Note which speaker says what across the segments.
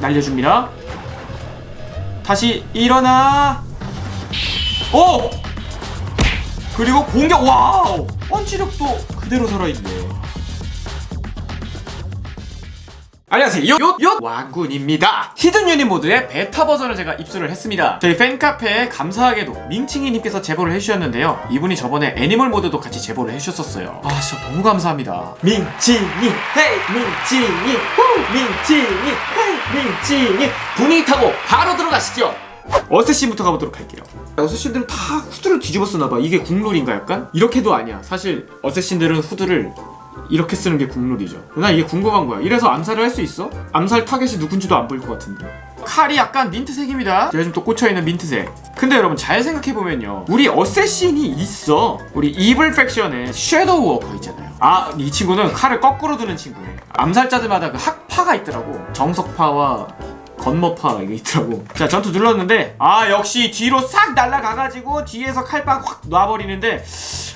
Speaker 1: 날려줍니다. 다시 일어나. 오! 그리고 공격 와우! 펀치력도 그대로 살아있네. 안녕하세요. 요, 요, 요, 와군입니다. 히든 유닛 모드의 베타 버전을 제가 입수를 했습니다. 저희 팬카페에 감사하게도 민칭이님께서 제보를 해주셨는데요. 이분이 저번에 애니멀 모드도 같이 제보를 해주셨었어요. 아, 진짜 너무 감사합니다. 민칭이, 헤이, 민칭이, 후, 민칭이, 헤이, 민칭이. 분위기 타고 바로 들어가시죠. 어쌔신부터 가보도록 할게요. 어쌔신들은 다 후드를 뒤집어 쓰나봐. 이게 국룰인가 약간? 이렇게도 아니야. 사실 어쌔신들은 후드를 이렇게 쓰는 게 국룰이죠. 나 이게 궁금한 거야. 이래서 암살을 할 수 있어? 암살 타겟이 누군지도 안 보일 것 같은데. 칼이 약간 민트색입니다. 제가 지금 또 꽂혀있는 민트색. 근데 여러분 잘 생각해보면요. 우리 어쌔신이 있어. 우리 이블 팩션의 섀도우 워커 있잖아요. 아, 이 친구는 칼을 거꾸로 두는 친구네. 암살자들마다 그 학파가 있더라고. 정석파와 건머파 이게 있더라고. 자 전투 눌렀는데 아 역시 뒤로 싹 날아가가지고 뒤에서 칼빵 확 놔버리는데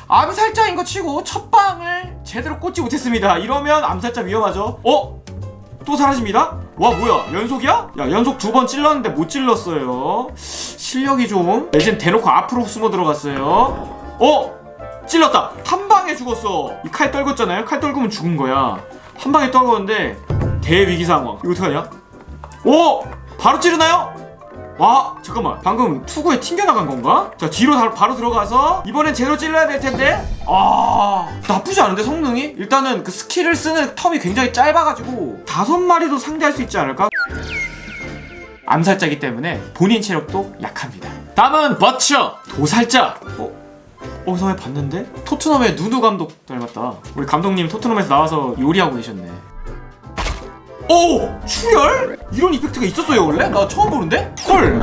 Speaker 1: 암살자인 거 치고 첫 방을 제대로 꽂지 못했습니다. 이러면 암살자 위험하죠. 어? 또 사라집니다? 와 뭐야 연속이야? 야 연속 두 번 찔렀는데 못 찔렀어요. 실력이 좀. 이젠 대놓고 앞으로 숨어 들어갔어요. 어? 찔렀다. 한 방에 죽었어. 이 칼 떨궜잖아요. 칼 떨구면 죽은 거야. 한 방에 떨궜는데 대위기 상황. 이거 어떡하냐? 오! 바로 찌르나요? 와 잠깐만 방금 투구에 튕겨나간 건가? 자 뒤로 다- 바로 들어가서 이번엔 제대로 찔러야 될 텐데 아 나쁘지 않은데 성능이? 일단은 그 스킬을 쓰는 텀이 굉장히 짧아가지고 다섯 마리도 상대할 수 있지 않을까? 암살자기 때문에 본인 체력도 약합니다 다음은 버처 도살자 어? 어디서 왜 봤는데? 토트넘의 누누 감독 닮았다 우리 감독님 토트넘에서 나와서 요리하고 계셨네 오! 출혈? 이런 이펙트가 있었어요 원래? 나 처음 보는데? 헐!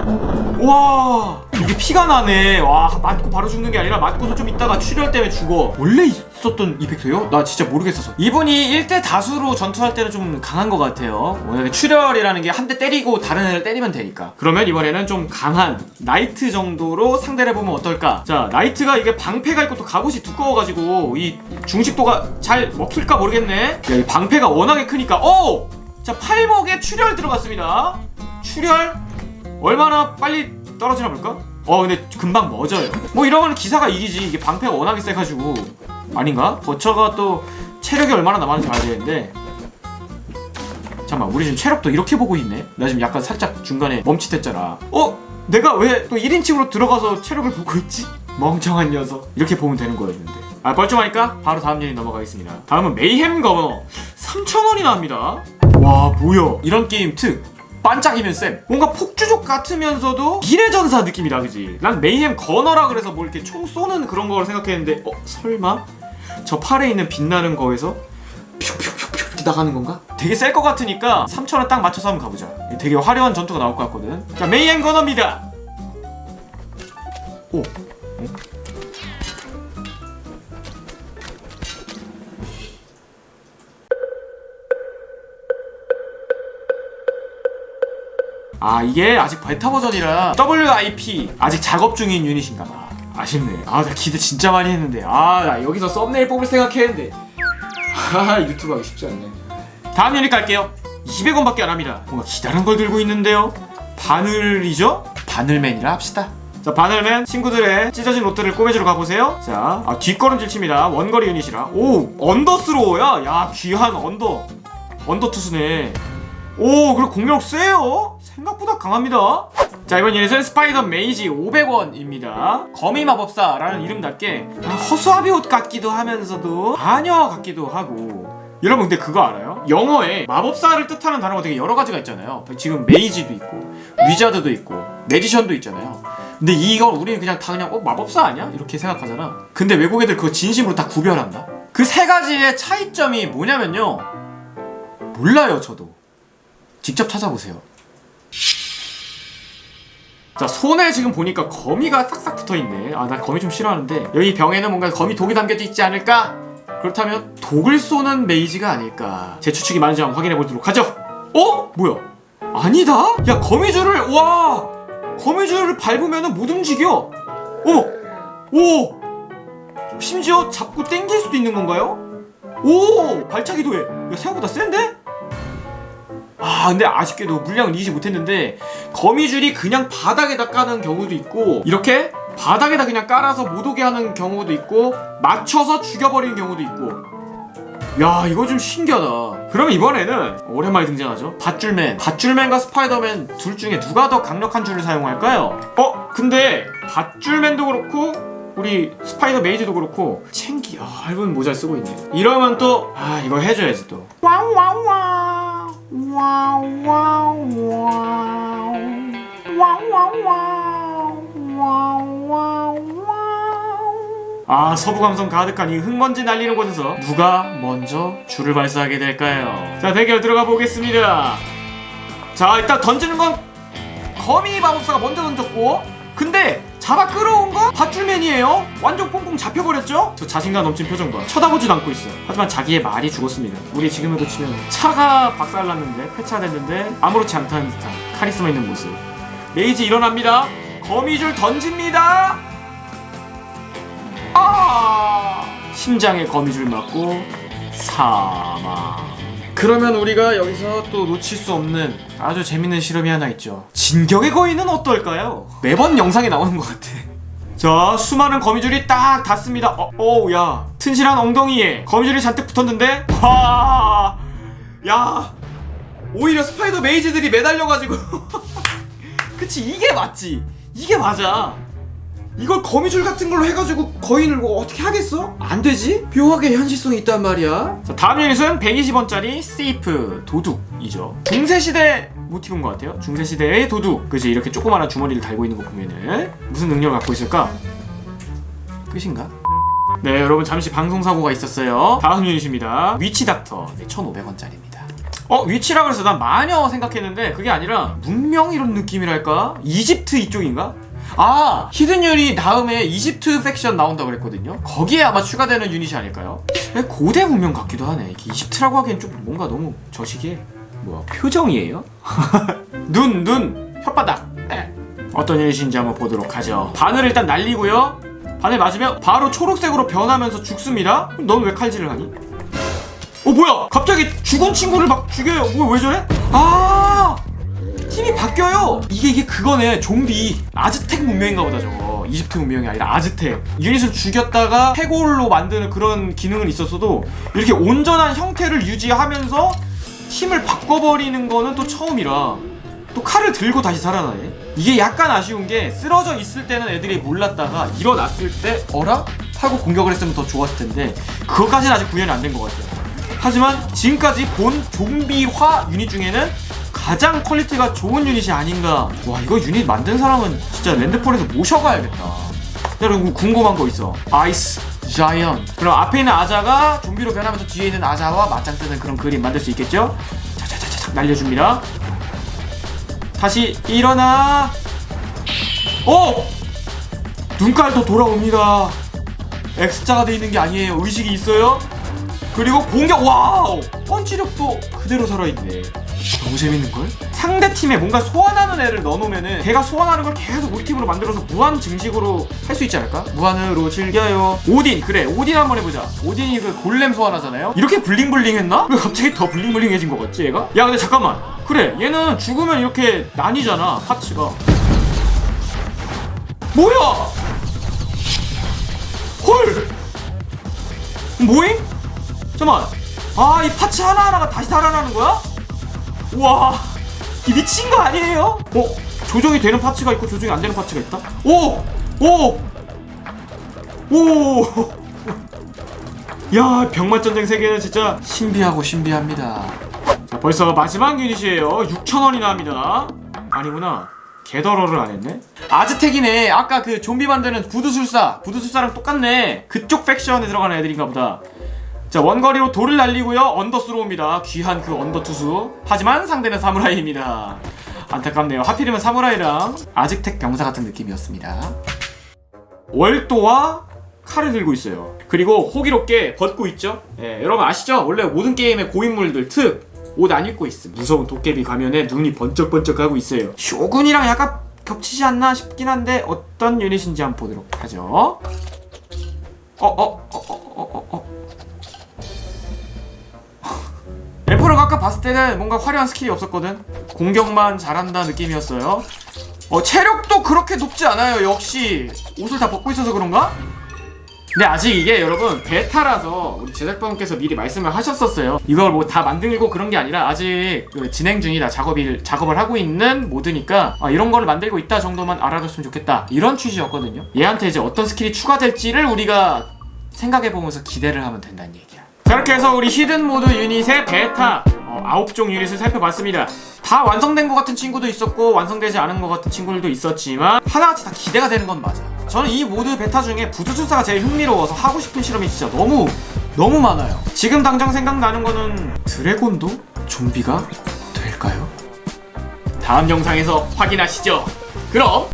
Speaker 1: 와 이게 피가 나네 와 맞고 바로 죽는 게 아니라 맞고서 좀 있다가 출혈 때문에 죽어 원래 있었던 이펙트요? 나 진짜 모르겠어서 이분이 1대 다수로 전투할 때는 좀 강한 것 같아요 워낙에 출혈이라는 게 한 대 때리고 다른 애를 때리면 되니까 그러면 이번에는 좀 강한 나이트 정도로 상대를 해보면 어떨까 자 나이트가 이게 방패가 있고 또 갑옷이 두꺼워가지고 이 중식도가 잘 먹힐까 모르겠네 야, 이 방패가 워낙에 크니까 오! 자 팔목에 출혈 들어갔습니다. 출혈 얼마나 빨리 떨어지나 볼까? 어 근데 금방 멎어요. 뭐 이러면 기사가 이기지. 이게 방패가 워낙에 세가지고. 아닌가? 버처가 또 체력이 얼마나 남았는지 알아야 되는데. 잠깐만 우리 지금 체력도 이렇게 보고 있네? 나 지금 약간 살짝 중간에 멈칫했잖아. 어? 내가 왜 또 1인칭으로 들어가서 체력을 보고 있지? 멍청한 녀석. 이렇게 보면 되는 거였는데. 아 뻘쭘하니까 바로 다음 얘기 넘어가겠습니다. 다음은 메이햄 거너. 3,000원이 나옵니다 와 뭐야? 이런 게임 특 반짝이면 쌤. 뭔가 폭주족 같으면서도 비례전사 느낌이다 그지? 난 메이햄 거너라 그래서 뭐 이렇게 총 쏘는 그런 걸 생각했는데 어 설마? 저 팔에 있는 빛나는 거에서 퓨퓨퓨퓨 이렇게 나가는 건가? 되게 셀 것 같으니까 3,000원 딱 맞춰서 한번 가보자. 되게 화려한 전투가 나올 것 같거든. 자 메이햄 거너입니다. 오 아 이게 아직 베타 버전이라 WIP 아직 작업 중인 유닛인가 봐. 아쉽네. 아 나 기대 진짜 많이 했는데. 아 나 여기서 썸네일 뽑을 생각했는데. 아 유튜브 하기 쉽지 않네. 다음 유닛 갈게요. 200원밖에 안 합니다. 뭔가 기다란 걸 들고 있는데요. 바늘이죠? 바늘맨이라 합시다. 자 바늘맨 친구들의 찢어진 롯데를 꼬매주러 가보세요. 자 아, 뒷걸음질 칩니다. 원거리 유닛이라. 오 언더스로워야? 야 귀한 언더. 언더 투수네 오 그리고 공격 세요? 생각보다 강합니다. 자 이번 유닛은 스파이더 메이지 500원입니다. 거미 마법사라는 이름답게 허수아비 옷 같기도 하면서도 마녀 같기도 하고. 여러분 근데 그거 알아요? 영어에 마법사를 뜻하는 단어가 되게 여러 가지가 있잖아요. 지금 메이지도 있고 위자드도 있고 매지션도 있잖아요. 근데 이걸 우리는 그냥 다 그냥 어 마법사 아니야? 이렇게 생각하잖아. 근데 외국 애들 그거 진심으로 다 구별한다? 그 세 가지의 차이점이 뭐냐면요. 몰라요 저도 직접 찾아보세요. 자 손에 지금 보니까 거미가 싹싹 붙어있네 아 나 거미 좀 싫어하는데 여기 병에는 뭔가 거미 독이 담겨져 있지 않을까? 그렇다면 독을 쏘는 메이지가 아닐까 제 추측이 맞는지 한번 확인해 보도록 하죠 어? 뭐야 아니다? 야 거미줄을 와 거미줄을 밟으면 못 움직여 어머 오 심지어 잡고 당길 수도 있는 건가요? 오 발차기도 해 야, 생각보다 센데? 아 근데 아쉽게도 물량을 이기지 못했는데 거미줄이 그냥 바닥에다 까는 경우도 있고 이렇게 바닥에다 그냥 깔아서 못 오게 하는 경우도 있고 맞춰서 죽여버리는 경우도 있고. 야 이거 좀 신기하다. 그러면 이번에는 오랜만에 등장하죠. 밧줄맨. 밧줄맨과 스파이더맨 둘 중에 누가 더 강력한 줄을 사용할까요? 어? 근데 밧줄맨도 그렇고 우리 스파이더 메이즈도 그렇고 챙기. 아 얇은 모자 쓰고 있네. 이러면 또 아 이거 해줘야지 또 아 서부 감성 가득한 이 흙먼지 날리는 곳에서 누가 먼저 줄을 발사하게 될까요? 자 대결 들어가 보겠습니다. 자 일단 던지는 건 거미 마법사가 먼저 던졌고 근데 잡아 끌어온 건 밧줄맨이에요. 완전 꽁꽁 잡혀버렸죠? 저 자신감 넘친 표정 봐. 쳐다보지도 않고 있어. 하지만 자기의 말이 죽었습니다. 우리 지금으로 치면 차가 박살났는데 폐차됐는데 아무렇지 않다는 듯한 카리스마 있는 모습. 메이지 일어납니다. 거미줄 던집니다. 아! 심장에 거미줄 맞고 사망. 그러면 우리가 여기서 또 놓칠 수 없는 아주 재밌는 실험이 하나 있죠. 진격의 거인은 어떨까요? 매번 영상에 나오는 것 같아. 자, 수많은 거미줄이 딱 닿습니다. 어, 어우, 야. 튼실한 엉덩이에 거미줄이 잔뜩 붙었는데, 와, 야. 오히려 스파이더 메이즈들이 매달려가지고. 그치, 이게 맞지. 이게 맞아. 이걸 거미줄 같은 걸로 해가지고 거인을 뭐 어떻게 하겠어? 안 되지? 묘하게 현실성이 있단 말이야. 자, 다음 유닛은 120원짜리 세이프 도둑이죠. 중세시대 모티브인 것 같아요. 중세시대의 도둑. 그지 이렇게 조그마한 주머니를 달고 있는 거 보면은 무슨 능력을 갖고 있을까? 끝인가? 네, 여러분 잠시 방송 사고가 있었어요. 다음 유닛입니다. 위치 닥터. 네, 1,500원짜리입니다. 어 위치라 그래서 난 마녀 생각했는데 그게 아니라 문명 이런 느낌이랄까 이집트 이쪽인가 아 히든 유닛 다음에 이집트 팩션 나온다 그랬거든요. 거기에 아마 추가되는 유닛이 아닐까요? 네, 고대 문명 같기도 하네. 이게 이집트라고 하기엔 좀 뭔가 너무 저시기해. 뭐야 표정이에요? 눈 눈 혓바닥. 네. 어떤 유닛인지 한번 보도록 하죠. 바늘 일단 날리고요. 바늘 맞으면 바로 초록색으로 변하면서 죽습니다. 넌 왜 칼질을 하니? 어 뭐야? 갑자기 죽은 친구를 막 죽여요. 뭐왜 저래? 아 팀이 바뀌어요. 이게 이게 그거네. 좀비. 아즈텍 문명인가 보다 저거. 이집트 문명이 아니라 아즈텍. 유닛을 죽였다가 해골로 만드는 그런 기능은 있었어도 이렇게 온전한 형태를 유지하면서 팀을 바꿔버리는 거는 또 처음이라 또 칼을 들고 다시 살아나네. 이게 약간 아쉬운 게 쓰러져 있을 때는 애들이 몰랐다가 일어났을 때 어라? 하고 공격을 했으면 더 좋았을 텐데 그것까지는 아직 구현이 안 된 것 같아요. 하지만 지금까지 본 좀비화 유닛 중에는 가장 퀄리티가 좋은 유닛이 아닌가. 와 이거 유닛 만든 사람은 진짜 랜드폴에서 모셔가야겠다. 여러분 궁금한 거 있어. 아이스 자이언 그럼 앞에 있는 아자가 좀비로 변하면서 뒤에 있는 아자와 맞짱 뜨는 그런 그림 만들 수 있겠죠? 자자자자자 날려줍니다. 다시 일어나. 오! 눈깔도 돌아옵니다. X자가 돼 있는 게 아니에요. 의식이 있어요? 그리고 공격! 와우! 펀치력도 그대로 살아있네 너무 재밌는걸? 상대 팀에 뭔가 소환하는 애를 넣어놓으면은 걔가 소환하는 걸 계속 우리 팀으로 만들어서 무한 증식으로 할 수 있지 않을까? 무한으로 즐겨요 오딘 그래 오딘 한번 해보자 오딘이 그 골렘 소환하잖아요 이렇게 블링블링했나? 왜 갑자기 더 블링블링해진 것 같지 얘가? 야 근데 잠깐만 그래 얘는 죽으면 이렇게 나뉘잖아 파츠가 뭐야 헐 뭐임? 잠깐만 아 이 파츠 하나하나가 다시 살아나는 거야? 우와 이 미친 거 아니에요? 어? 조정이 되는 파츠가 있고 조정이 안 되는 파츠가 있다? 오! 오! 오! 야 병맛전쟁 세계는 진짜 신비하고 신비합니다 자 벌써 마지막 유닛이에요 6천원이나 합니다 아니구나 개더러를 안 했네 아즈텍이네 아까 그 좀비 만드는 부두술사 부두술사랑 똑같네 그쪽 팩션에 들어가는 애들인가 보다 자 원거리로 돌을 날리고요 언더스로 옵니다 귀한 그 언더 투수 하지만 상대는 사무라이입니다 안타깝네요 하필이면 사무라이랑 아즈텍 병사 같은 느낌이었습니다 월도와 칼을 들고 있어요 그리고 호기롭게 벗고 있죠 예, 여러분 아시죠? 원래 모든 게임의 고인물들 특 옷 안 입고 있음 무서운 도깨비 가면에 눈이 번쩍번쩍 하고 있어요 쇼군이랑 약간 겹치지 않나 싶긴 한데 어떤 유닛인지 한번 보도록 하죠 어? 어? 어? 어? 어? 애플을 아까 봤을 때는 뭔가 화려한 스킬이 없었거든 공격만 잘한다 느낌이었어요 어 체력도 그렇게 높지 않아요 역시 옷을 다 벗고 있어서 그런가? 근데 아직 이게 여러분 베타라서 우리 제작자분께서 미리 말씀을 하셨었어요. 이걸 뭐 다 만들고 그런 게 아니라 아직 그 진행 중이다 작업을 작업을 하고 있는 모드니까 아, 이런 거를 만들고 있다 정도만 알아줬으면 좋겠다 이런 취지였거든요. 얘한테 이제 어떤 스킬이 추가될지를 우리가 생각해 보면서 기대를 하면 된다는 얘기야. 자 이렇게 해서 우리 히든 모드 유닛의 베타 어, 9종 유닛을 살펴봤습니다. 다 완성된 것 같은 친구도 있었고 완성되지 않은 것 같은 친구들도 있었지만 하나같이 다 기대가 되는 건 맞아. 저는 이 모드 베타 중에 부두술사가 제일 흥미로워서 하고 싶은 실험이 진짜 너무 너무 많아요. 지금 당장 생각나는 거는 드래곤도 좀비가 될까요? 다음 영상에서 확인하시죠. 그럼